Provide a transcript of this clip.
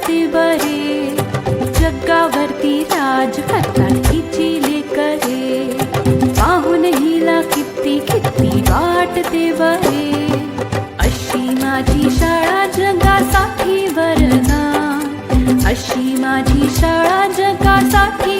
करते बरे. जगावरती राज करतात हिची लेकरे. पाहून हिला किती किती वाटते बरे अशी माझी शाळा जगासाठी वरदान अशी माझी शाळा जगासाठी